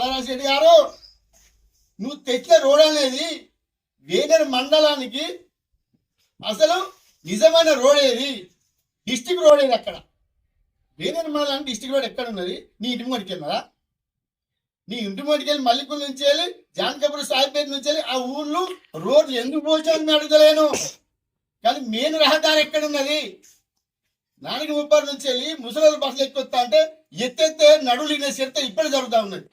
పలరాశెడ్డి గారు నువ్వు తెచ్చిన రోడ్ అనేది వేదర్ మండలానికి అసలు నిజమైన రోడ్ ఏది? డిస్టిక్ రోడ్ ఏది అక్కడ? వేదర్ మండలానికి డిస్టిక్ రోడ్ ఎక్కడ ఉన్నది? నీ ఇంటి ముందుకి వెళ్ళినదా నీ ఇంటి ముందుకి వెళ్ళి మల్లిపూర్ నుంచి వెళ్ళి జానకపురం సాయిపేట నుంచి వెళ్ళి ఆ ఊర్లు రోడ్లు ఎందుకు పోచామని అడగలేను కానీ మెయిన్ రహదారి ఎక్కడ ఉన్నది? నాలుగు ముప్పై నుంచి వెళ్ళి ముసలి బస్సులు ఎక్కువస్తా అంటే ఎత్తెత్తే నడులు ఇనే చరిత్ర ఇప్పుడు జరుగుతూ ఉన్నది.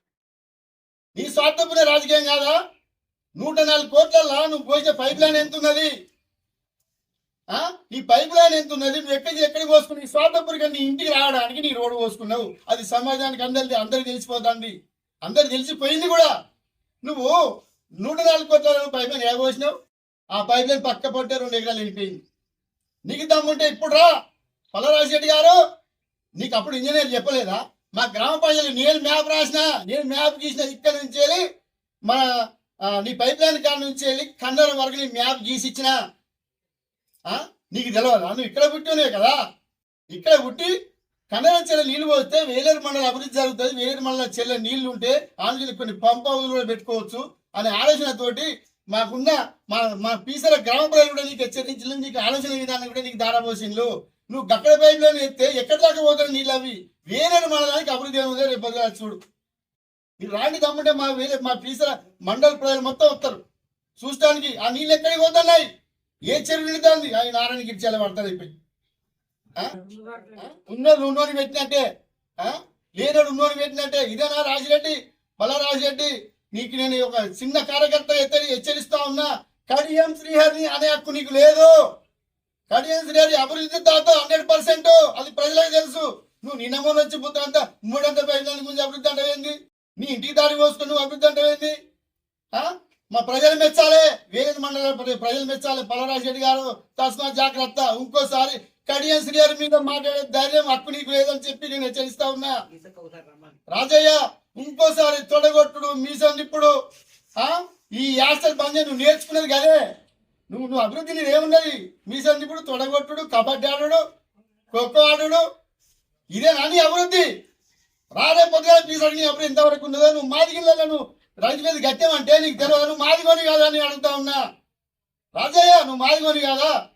నీ స్వార్థపురే రాజకీయం కాదా? నూట నాలుగు కోట్లలో నువ్వు పోసిన పైప్ లైన్ ఎంత ఉన్నది నీ పైప్ లైన్ ఎంత ఉన్నది నువ్వు ఎక్కడికి ఎక్కడికి పోసుకుని నీ స్వార్థపురికి నీ ఇంటికి రావడానికి నీ రోడ్డు పోసుకున్నావు. అది సమాజానికి అందరిది అందరికి తెలిసిపోతుంది. అందరు తెలిసిపోయింది కూడా. నువ్వు నూట నాలుగు కోట్ల పైప్ లైన్ ఏగోసినావు ఆ పైప్ లైన్ పక్క పొట్టే రెండు ఎకరాలు వెళ్ళిపోయింది నీకు దమ్ముంటే ఇప్పుడు రా. పల్లరాజశెట్టి గారు నీకు అప్పుడు ఇంజనీర్ చెప్పలేదా? మా గ్రామ ప్రజలు నేను మ్యాప్ రాసిన నేను మ్యాప్ గీసిన ఇక్కడ నుంచి వెళ్ళి మన నీ పైప్ లైన్ కాడ నుంచి వెళ్ళి కండరం వరకు నీ మ్యాప్ గీసి ఇచ్చిన నీకు తెలియదా నువ్వు ఇక్కడ పుట్టినే కదా. ఇక్కడ పుట్టి కండరం చెల్ల నీళ్ళు పోతే వేలేరు మండలం అభివృద్ధి జరుగుతుంది. వేలేరు మండలం చెల్ల నీళ్ళు ఉంటే ఆంధ్రలో కొన్ని పంప్ కూడా పెట్టుకోవచ్చు అనే ఆలోచనతోటి మాకున్న మా మా పీసర గ్రామ ప్రజలు కూడా నీకు హెచ్చరించలేదు నీకు ఆలోచన విధానం కూడా నీకు దారాపోసిండ్లు నువ్వు గక్కడ పైపులో ఎత్తే ఎక్కడి దాకా పోతారు నీళ్ళు అవి? వేరే మండలానికి అభివృద్ధి ఏముందో రేపు బదులు చూడు. మీరు రాండి తమ్ముంటే మా వేరే మా పీసర మండల ప్రజలు మొత్తం వస్తారు. చూడటానికి ఆ నీళ్ళు ఎక్కడికి పోతున్నాయి? ఏ చెరువు నిండుతుంది? అవి నారాయణ గిరిచాల పడతారు అయిపోయి. ఆ? ఉన్నోడు ఉన్నోని పెట్టినట్టే. లేనోడు ఉన్నోని పెట్టినట్టే. ఇదేనా రాజిరెడ్డి? బల రాజిరెడ్డి నీకు నేను ఒక చిన్న కార్యకర్త ఎత్తడి హెచ్చరిస్తా ఉన్నా. కడియం శ్రీహరి అనే హక్కు నీకు లేదు. కడియన్స్ శ్రీహరి అభివృద్ధి దాత హండ్రెడ్ పర్సెంట్. అది ప్రజలకు తెలుసు. నువ్వు నిన్న మొన్న వచ్చి పుత్ర అంతా మూడంత పైన గురించి అభివృద్ధి అంటే ఏంది? నీ ఇంటికి దారి పోసుకుని నువ్వు అభివృద్ధి అంటే ఏంది? ఆ? మా ప్రజలు మెచ్చాలి. వేరే మండల ప్రజలు మెచ్చాలి. పలరాజ్ రెడ్డి గారు తస్మా జాగ్రత్త. ఇంకోసారి కడియం శ్రీహరి మీద మాట్లాడే ధైర్యం హక్కు నీకు లేదని చెప్పి నేను హెచ్చరిస్తా ఉన్నా. రాజయ్య ఇంకోసారి తొడగొట్టుడు మీసం ఇప్పుడు ఆ? ఈ యాస్టర్ బంద్ నువ్వు నేర్చుకున్నది కదే. నువ్వు నువ్వు అభివృద్ధి నీది మీ మీసం నిప్పుడు తొడగొట్టుడు కబడ్డీ ఆడడు ఖోఖో ఆడడు. ఇదే నాని అభివృద్ధి. రాడే పొద్దుగా మీ నీ అప్పుడు ఎంతవరకు ఉన్నదో నువ్వు మాదిగిళ్ళలో నువ్వు రైతు మీద గట్టెమంటే నీకు తెలియదు. నువ్వు మాదిగోని కాదా అని అడుగుతా ఉన్నా? రాజయ్య నువ్వు మాదిగోని కాదా?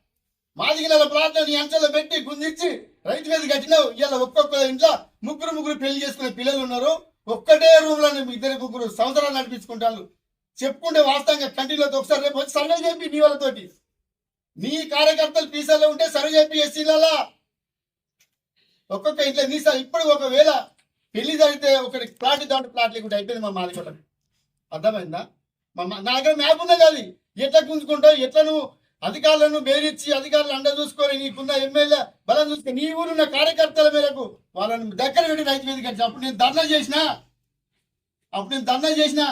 మాదిగిళ్ళ ప్రాంతం నీ అంచెల్లో పెట్టి గుంజిచ్చి రైతు మీద కట్టినావు ఇవాళ ఒక్కొక్క ఇంట్లో ముగ్గురు ముగ్గురు పెళ్ళి చేసుకునే పిల్లలు ఉన్నారు. ఒక్కటే రూమ్లో ఇద్దరు ముగ్గురు సంవత్సరాలు నడిపించుకుంటారు. చెప్పుకుంటే వాస్తవంగా కంటిన్యూలో ఒకసారి రేపు వచ్చి సర్వే చెప్పి నీ వాళ్ళతోటి. నీ కార్యకర్తలు పీసాలో ఉంటే సర్వే చెప్పి ఎస్సీలలో. ఒక్కొక్క ఇంట్లో నీ ఇప్పుడు ఒకవేళ పెళ్ళి జరిగితే ఒకటి ప్లాట్ దాంట్లో ప్లాట్ లేకుండా అయిపోయింది మా మాదికొట్టం అర్థమైందా? మా నా దగ్గర మ్యాప్ ఉన్నది అది. ఎట్లా గుంజుకుంటావు? ఎట్లా నువ్వు అధికారులను బేరిచ్చి అధికారులు అండ చూసుకొని నీకున్న ఎమ్మెల్యే బలం చూసుకొని నీ ఊరున్న కార్యకర్తల మేరకు వాళ్ళని దగ్గర పెట్టి రైతు మీద అప్పుడు నేను ధర్నా చేసిన? అప్పుడు నేను ధర్నా చేసిన?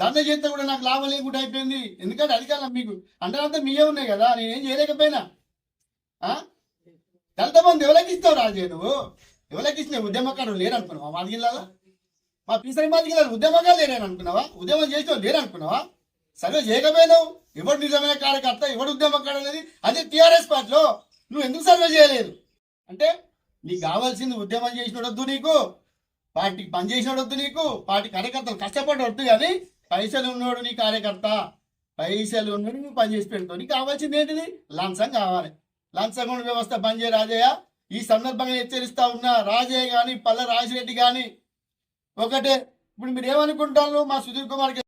దండ చేస్తే కూడా నాకు లాభం లేకుండా అయిపోయింది. ఎందుకంటే అధికారులు మీకు. అంటారంతా మీయే ఉన్నాయి కదా. నేనేం చేయలేకపోయినా. ఆ? దళిత బంధు ఎవరికి ఇస్తావు రాజే నువ్వు? ఎవరికి ఇచ్చిన ఉద్యమకారు లేరు అనుకున్నావా మా జిల్లాలో? మా పీసరి మా జిల్లాలో ఉద్యమకాలు లేరని అనుకున్నావా ఉద్యమం చేసిన లేరు అనుకున్నావా సర్వే చేయకపోయినావు. ఎవడు నిజమైన కార్యకర్త ఎవడు ఉద్యమకాడు అనేది అదే టీఆర్ఎస్ పార్టీలో. నువ్వు ఎందుకు సర్వే చేయలేదు? అంటే నీకు కావాల్సింది ఉద్యమం చేసిన వద్దు నీకు. పార్టీకి పని చేసిన వద్దు నీకు. పార్టీ కార్యకర్తలు కష్టపడి వద్దు కానీ పైసలు ఉన్నోడు నీ కార్యకర్త పైసలు ఉన్నోడు నువ్వు పని చేసి నీకు కావాల్సింది ఏంటిది? లంచం కావాలి. లంచగొండ వ్యవస్థ పనిచేయ రాజయ్య. ఈ సందర్భంగా హెచ్చరిస్తా ఉన్నా రాజయ్య కానీ పల్ల రాజిరెడ్డి గాని ఒకటే. ఇప్పుడు మీరు ఏమనుకుంటారు మా సుధీర్ కుమార్